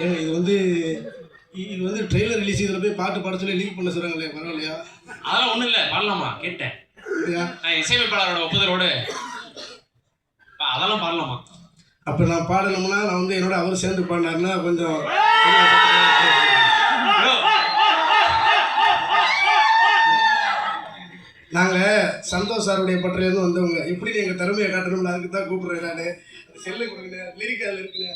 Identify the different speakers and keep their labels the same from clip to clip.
Speaker 1: ஏங்க இது வந்து இது வந்து ட்ரெய்லர் ரிலீஸ் இதில் போய் பாட்டு பாட சொல்லி லீக் பண்ண சொல்கிறாங்களே பரவாயில்லையா?
Speaker 2: அதெல்லாம் ஒண்ணும் இல்ல பாடலாமா? கேட்டேன். நான் இசையமைப்பாளரோட ஒப்புதலோடு. அதெல்லாம் பாடலாமா?
Speaker 1: அப்போ நான் பாடணும்னா நான் வந்து என்னோட அவர் சேர்ந்து பாடினாருன்னா கொஞ்சம் நாங்கள் சந்தோஷ் சாருடைய பற்றிலேருந்து வந்தவங்க. எப்படி எங்கள் திறமையை காட்டணும்னு அதுக்கு தான் கூப்பிட்றேன் நான். செல்லு கொடுங்க லிரிக் அதில் இருக்குண்ணே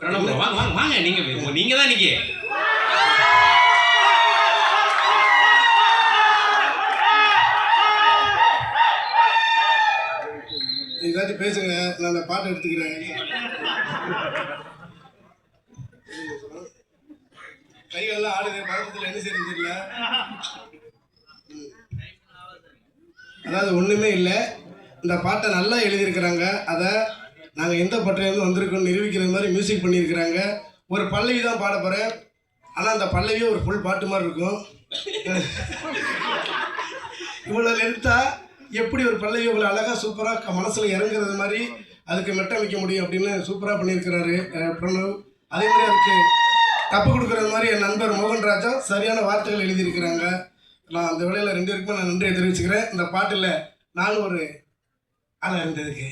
Speaker 2: பிரணவ் வாங்க வாங்க வாங்க. நீங்க நீங்க தான் நீங்க
Speaker 1: ஏதாச்சும் பேசுங்க. நான் அந்த பாட்டை எடுத்துக்கிறேன். கைகள்லாம் ஆடுது. பழக்கத்தில் என்ன செய்யறது தெரியல. அதாவது ஒன்றுமே இல்லை. இந்த பாட்டை நல்லா எழுதியிருக்கிறாங்க. அதை நாங்கள் எந்த பட்டிலேருந்து வந்திருக்கோம் நிரூபிக்கிற மாதிரி மியூசிக் பண்ணியிருக்கிறாங்க. ஒரு பல்லவி தான் பாட போகிறேன் ஆனால் அந்த பல்லவியே ஒரு ஃபுல் பாட்டு மாதிரி இருக்கும். இவ்வளோ லென்த்தாக எப்படி ஒரு பல்லவி இவ்வளோ அழகாக சூப்பராக மனசில் இறங்குறது மாதிரி அதுக்கு மெட்டமைக்க முடியும் அப்படின்னு சூப்பராக பண்ணியிருக்கிறாரு பிரணவ். அதே மாதிரி அதுக்கு தப்பு கொடுக்குறது மாதிரி என் நண்பர் மோகன் ராஜா சரியான வார்த்தைகள் எழுதியிருக்கிறாங்க. நான் அந்த வேலையில் ரெண்டு பேருக்குமே நான் நன்றியை தெரிவிச்சுக்கிறேன். இந்த பாட்டில் நானும் ஒரு ஆளாக இருந்ததுக்கு.